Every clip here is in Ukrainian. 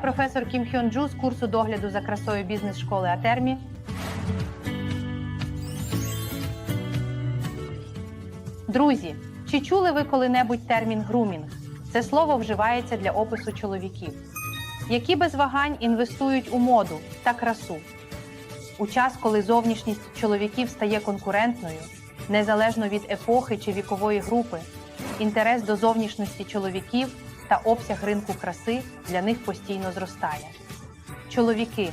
Професор Кім Хьон Джу з курсу догляду за красою бізнес-школи Атермі. Друзі, чи чули ви коли-небудь термін грумінг? Це слово вживається для опису чоловіків, які без вагань інвестують у моду та красу. У час, коли зовнішність чоловіків стає конкурентною, незалежно від епохи чи вікової групи, інтерес до зовнішності чоловіків та обсяг ринку краси для них постійно зростає. Чоловіки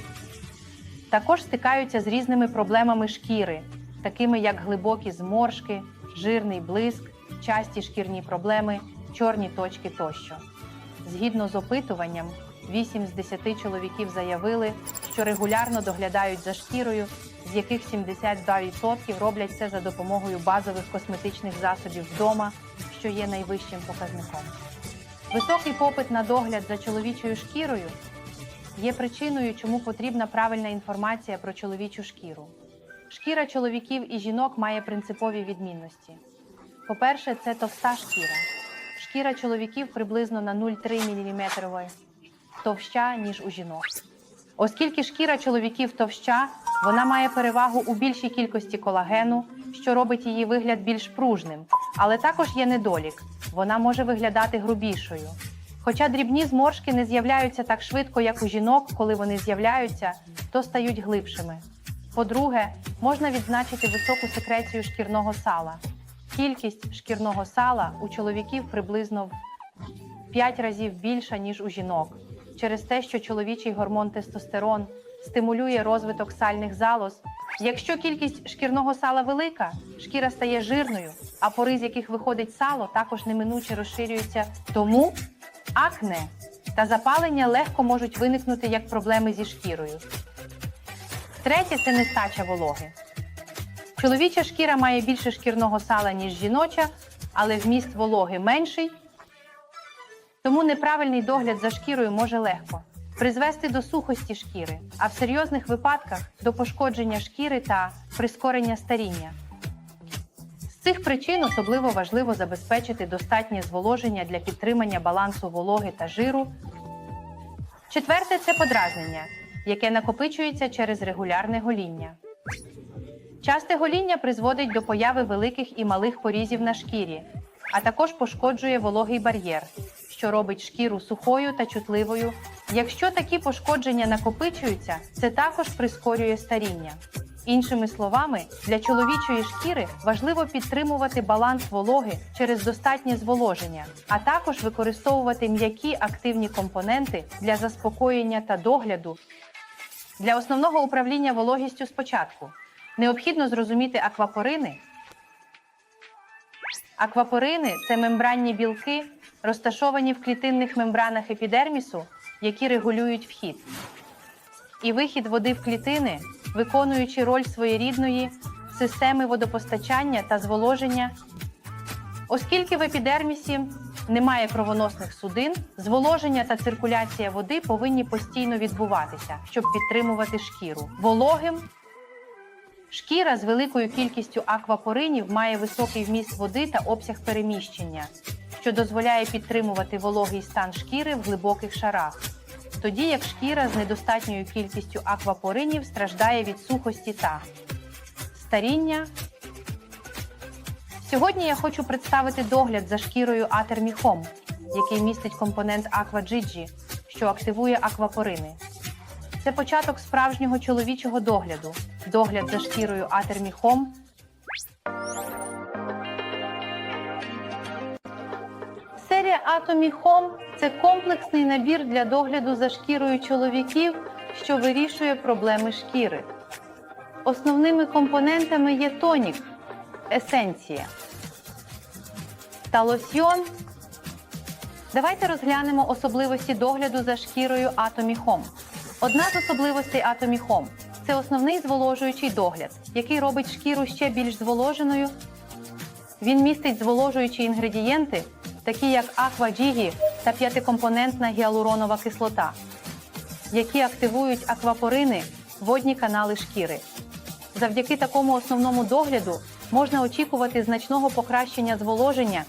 також стикаються з різними проблемами шкіри, такими як глибокі зморшки, жирний блиск, часті шкірні проблеми, чорні точки тощо. Згідно з опитуванням, 8 з 10 чоловіків заявили, що регулярно доглядають за шкірою, з яких 72% роблять це за допомогою базових косметичних засобів вдома, що є найвищим показником. Високий попит на догляд за чоловічою шкірою є причиною, чому потрібна правильна інформація про чоловічу шкіру. Шкіра чоловіків і жінок має принципові відмінності. По-перше, це товста шкіра. Шкіра чоловіків приблизно на 0,3 мм товща, ніж у жінок. Оскільки шкіра чоловіків товща, вона має перевагу у більшій кількості колагену, що робить її вигляд більш пружним, але також є недолік вона може виглядати грубішою. Хоча дрібні зморшки не з'являються так швидко, як у жінок, коли вони з'являються, то стають глибшими. По-друге, можна відзначити високу секрецію шкірного сала. Кількість шкірного сала у чоловіків приблизно в 5 разів більша, ніж у жінок, через те, що чоловічий гормон тестостерон стимулює розвиток сальних залоз. Якщо кількість шкірного сала велика, шкіра стає жирною, а пори, з яких виходить сало, також неминуче розширюються. Тому акне та запалення легко можуть виникнути як проблеми зі шкірою. Третє це нестача вологи. Чоловіча шкіра має більше шкірного сала, ніж жіноча, але вміст вологи менший. Тому неправильний догляд за шкірою може легко призвести до сухості шкіри, а в серйозних випадках до пошкодження шкіри та прискорення старіння. З цих причин особливо важливо забезпечити достатнє зволоження для підтримання балансу вологи та жиру. Четверте це подразнення, яке накопичується через регулярне гоління. Часте гоління призводить до появи великих і малих порізів на шкірі, а також пошкоджує вологий бар'єр, що робить шкіру сухою та чутливою. Якщо такі пошкодження накопичуються, це також прискорює старіння. Іншими словами, для чоловічої шкіри важливо підтримувати баланс вологи через достатнє зволоження, а також використовувати м'які активні компоненти для заспокоєння та догляду. Для основного управління вологістю спочатку необхідно зрозуміти аквапорини. Аквапорини це мембранні білки, розташовані в клітинних мембранах епідермісу, які регулюють вхід і вихід води в клітини, виконуючи роль своєрідної системи водопостачання та зволоження. Оскільки в епідермісі немає кровоносних судин, зволоження та циркуляція води повинні постійно відбуватися, щоб підтримувати шкіру. Вологим Шкіра з великою кількістю аквапоринів має високий вміст води та обсяг переміщення, що дозволяє підтримувати вологий стан шкіри в глибоких шарах. Тоді як шкіра з недостатньою кількістю аквапоринів страждає від сухості та старіння. Сьогодні я хочу представити догляд за шкірою Home, який містить компонент AquaGigi, що активує аквапорини. Це початок справжнього чоловічого догляду. Догляд за шкірою Home. Серія Home – це комплексний набір для догляду за шкірою чоловіків, що вирішує проблеми шкіри. Основними компонентами є тонік, есенція та лосьйон. Давайте розглянемо особливості догляду за шкірою Home. Одна з особливостей Home – це основний зволожуючий догляд, який робить шкіру ще більш зволоженою. Він містить зволожуючі інгредієнти, такі як акваджігі та п'ятикомпонентна гіалуронова кислота, які активують аквапорини, водні канали шкіри. Завдяки такому основному догляду можна очікувати значного покращення зволоження.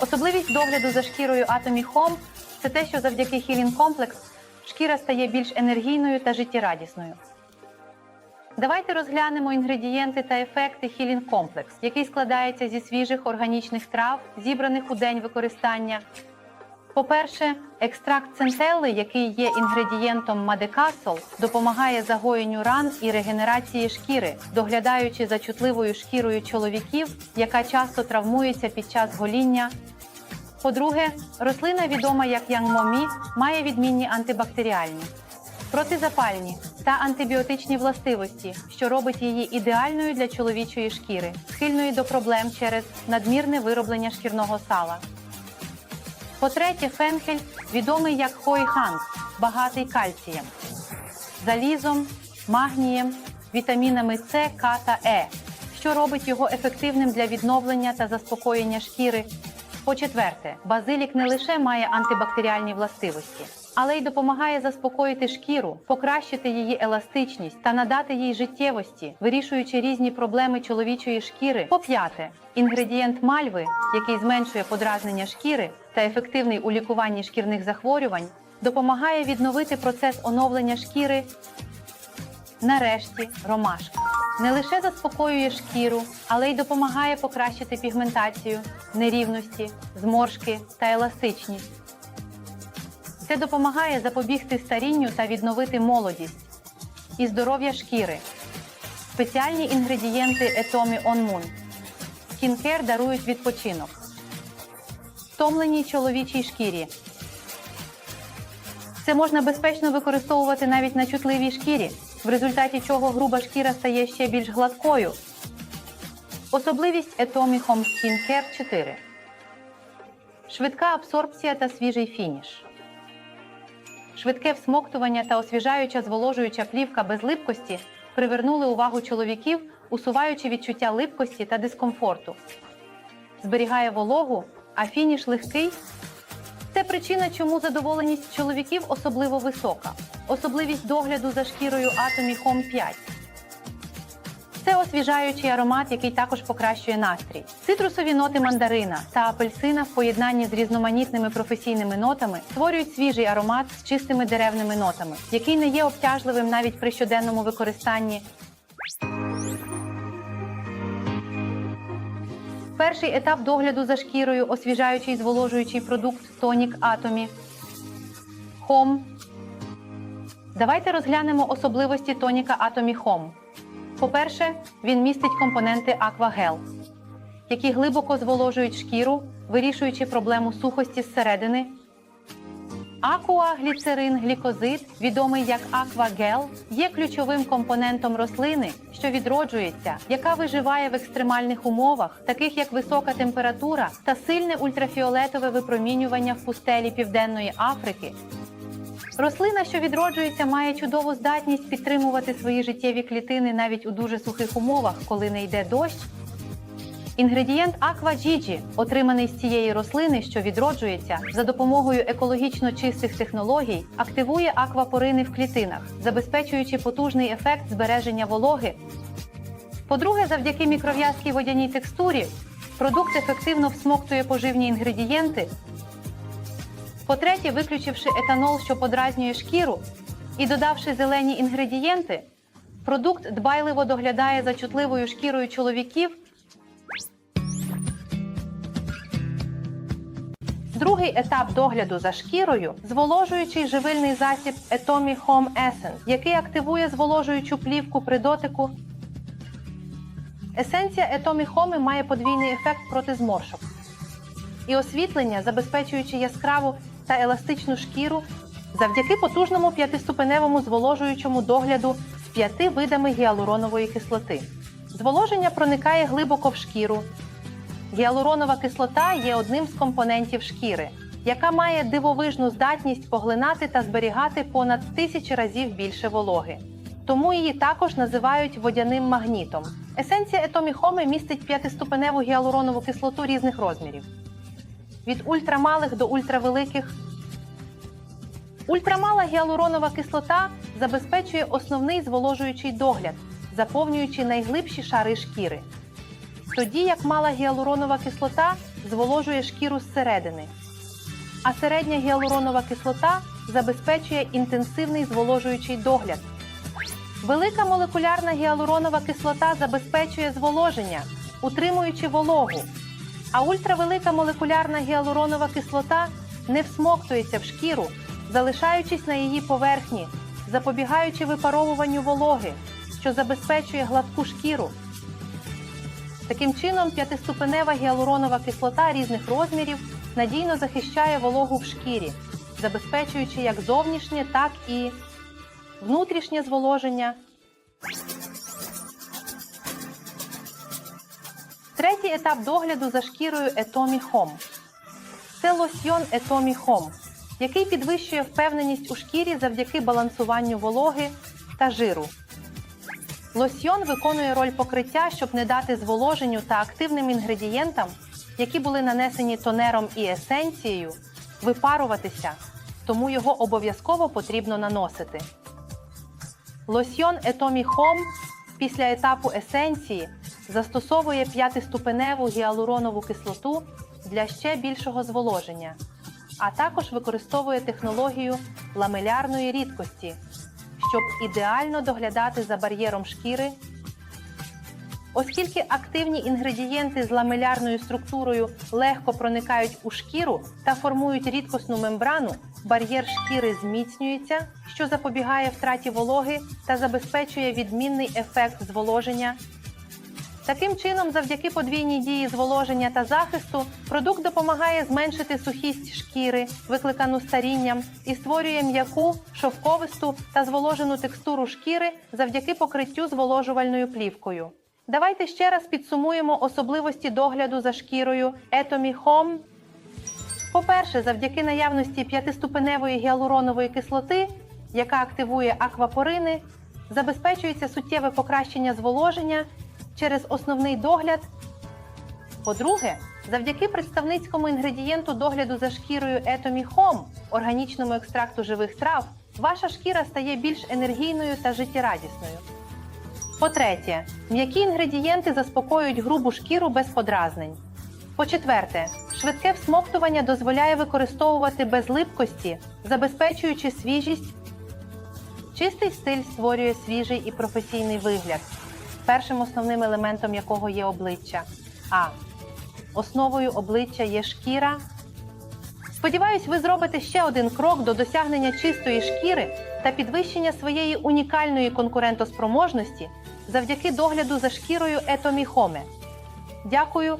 Особливість догляду за шкірою Atomy Home це те, що завдяки Healing Complex шкіра стає більш енергійною та життєрадісною. Давайте розглянемо інгредієнти та ефекти Healing Complex, який складається зі свіжих органічних трав, зібраних у день використання. По-перше, екстракт центелли, який є інгредієнтом Мадекасол, допомагає загоєнню ран і регенерації шкіри, доглядаючи за чутливою шкірою чоловіків, яка часто травмується під час гоління. По-друге, рослина, відома як янгмомі, має відмінні антибактеріальні, протизапальні та антибіотичні властивості, що робить її ідеальною для чоловічої шкіри, схильної до проблем через надмірне вироблення шкірного сала. По-третє, фенхель відомий як хойханг, багатий кальцієм, залізом, магнієм, вітамінами С, К та Е, що робить його ефективним для відновлення та заспокоєння шкіри. По-четверте, базилік не лише має антибактеріальні властивості, але й допомагає заспокоїти шкіру, покращити її еластичність та надати їй життєвості, вирішуючи різні проблеми чоловічої шкіри. По-п'яте, інгредієнт мальви, який зменшує подразнення шкіри та ефективний у лікуванні шкірних захворювань, допомагає відновити процес оновлення шкіри. Нарешті, ромашка не лише заспокоює шкіру, але й допомагає покращити пігментацію, нерівності, зморшки та еластичність. Це допомагає запобігти старінню та відновити молодість і здоров'я шкіри. Спеціальні інгредієнти On Moon. Скінкер дарують відпочинок. Втомленій чоловічій шкірі. Це можна безпечно використовувати навіть на чутливій шкірі, в результаті чого груба шкіра стає ще більш гладкою. Особливість Etomi Home Skin Care 4. Швидка абсорбція та свіжий фініш. Швидке всмоктування та освіжаюча зволожуюча плівка без липкості привернули увагу чоловіків, усуваючи відчуття липкості та дискомфорту. Зберігає вологу, а фініш легкий. Це причина, чому задоволеність чоловіків особливо висока. Особливість догляду за шкірою Atomy Home 5. Це освіжаючий аромат, який також покращує настрій. Цитрусові ноти мандарина та апельсина в поєднанні з різноманітними професійними нотами створюють свіжий аромат з чистими деревними нотами, який не є обтяжливим навіть при щоденному використанні. Перший етап догляду за шкірою освіжаючий зволожуючий продукт Тонік Атомі. Хом. Давайте розглянемо особливості тоніка атомі Хом. По-перше, він містить компоненти аквагел, які глибоко зволожують шкіру, вирішуючи проблему сухості зсередини. Акуагліцерин глікозид, відомий як Aquagel, є ключовим компонентом рослини, що відроджується, яка виживає в екстремальних умовах, таких як висока температура та сильне ультрафіолетове випромінювання в пустелі Південної Африки. Рослина, що відроджується, має чудову здатність підтримувати свої життєві клітини навіть у дуже сухих умовах, коли не йде дощ. Інгредієнт Gigi, отриманий з цієї рослини, що відроджується, за допомогою екологічно чистих технологій, активує аквапорини в клітинах, забезпечуючи потужний ефект збереження вологи. По-друге, завдяки мікров'язкій водяній текстурі, продукт ефективно всмоктує поживні інгредієнти, по-третє, виключивши етанол, що подразнює шкіру, і додавши зелені інгредієнти, продукт дбайливо доглядає за чутливою шкірою чоловіків. Другий етап догляду за шкірою зволожуючий живильний засіб Etomi Home Essence, який активує зволожуючу плівку при дотику. Есенція Etomi Home має подвійний ефект проти зморшок і освітлення, забезпечуючи яскраву та еластичну шкіру завдяки потужному п'ятиступеневому зволожуючому догляду з п'яти видами гіалуронової кислоти. Зволоження проникає глибоко в шкіру. Гіалуронова кислота є одним з компонентів шкіри, яка має дивовижну здатність поглинати та зберігати понад тисячі разів більше вологи. Тому її також називають водяним магнітом. Есенція етоміхоми містить п'ятиступеневу гіалуронову кислоту різних розмірів від ультрамалих до ультравеликих. Ультрамала гіалуронова кислота забезпечує основний зволожуючий догляд, заповнюючи найглибші шари шкіри. Тоді як мала гіалуронова кислота зволожує шкіру зсередини. а середня гіалуронова кислота забезпечує інтенсивний зволожуючий догляд. Велика молекулярна гіалуронова кислота забезпечує зволоження, утримуючи вологу, а ультравелика молекулярна гіалуронова кислота не всмоктується в шкіру, залишаючись на її поверхні, запобігаючи випаровуванню вологи, що забезпечує гладку шкіру. Таким чином, п'ятиступенева гіалуронова кислота різних розмірів надійно захищає вологу в шкірі, забезпечуючи як зовнішнє, так і внутрішнє зволоження. Третій етап догляду за шкірою Etomi Home. Це лосьйон Etomi Home, який підвищує впевненість у шкірі завдяки балансуванню вологи та жиру. Лосьйон виконує роль покриття, щоб не дати зволоженню та активним інгредієнтам, які були нанесені тонером і есенцією, випаруватися, тому його обов'язково потрібно наносити. Лосьйон Etomi Home після етапу есенції застосовує п'ятиступеневу гіалуронову кислоту для ще більшого зволоження, а також використовує технологію ламелярної рідкості, щоб ідеально доглядати за бар'єром шкіри. Оскільки активні інгредієнти з ламелярною структурою легко проникають у шкіру та формують рідкосну мембрану, бар'єр шкіри зміцнюється, що запобігає втраті вологи та забезпечує відмінний ефект зволоження. Таким чином, завдяки подвійній дії зволоження та захисту, продукт допомагає зменшити сухість шкіри, викликану старінням, і створює м'яку, шовковисту та зволожену текстуру шкіри завдяки покриттю зволожувальною плівкою. Давайте ще раз підсумуємо особливості догляду за шкірою Etomi Home. По-перше, завдяки наявності п'ятиступеневої гіалуронової кислоти, яка активує аквапорини, забезпечується суттєве покращення зволоження через основний догляд. По-друге, завдяки представницькому інгредієнту догляду за шкірою Home, органічному екстракту живих трав, ваша шкіра стає більш енергійною та життєрадісною. По-третє, м'які інгредієнти заспокоюють грубу шкіру без подразнень. По-четверте, швидке всмоктування дозволяє використовувати без липкості, забезпечуючи свіжість. Чистий стиль створює свіжий і професійний вигляд, першим основним елементом якого є обличчя. А основою обличчя є шкіра. Сподіваюсь, ви зробите ще один крок до досягнення чистої шкіри та підвищення своєї унікальної конкурентоспроможності завдяки догляду за шкірою етоміхоме. Дякую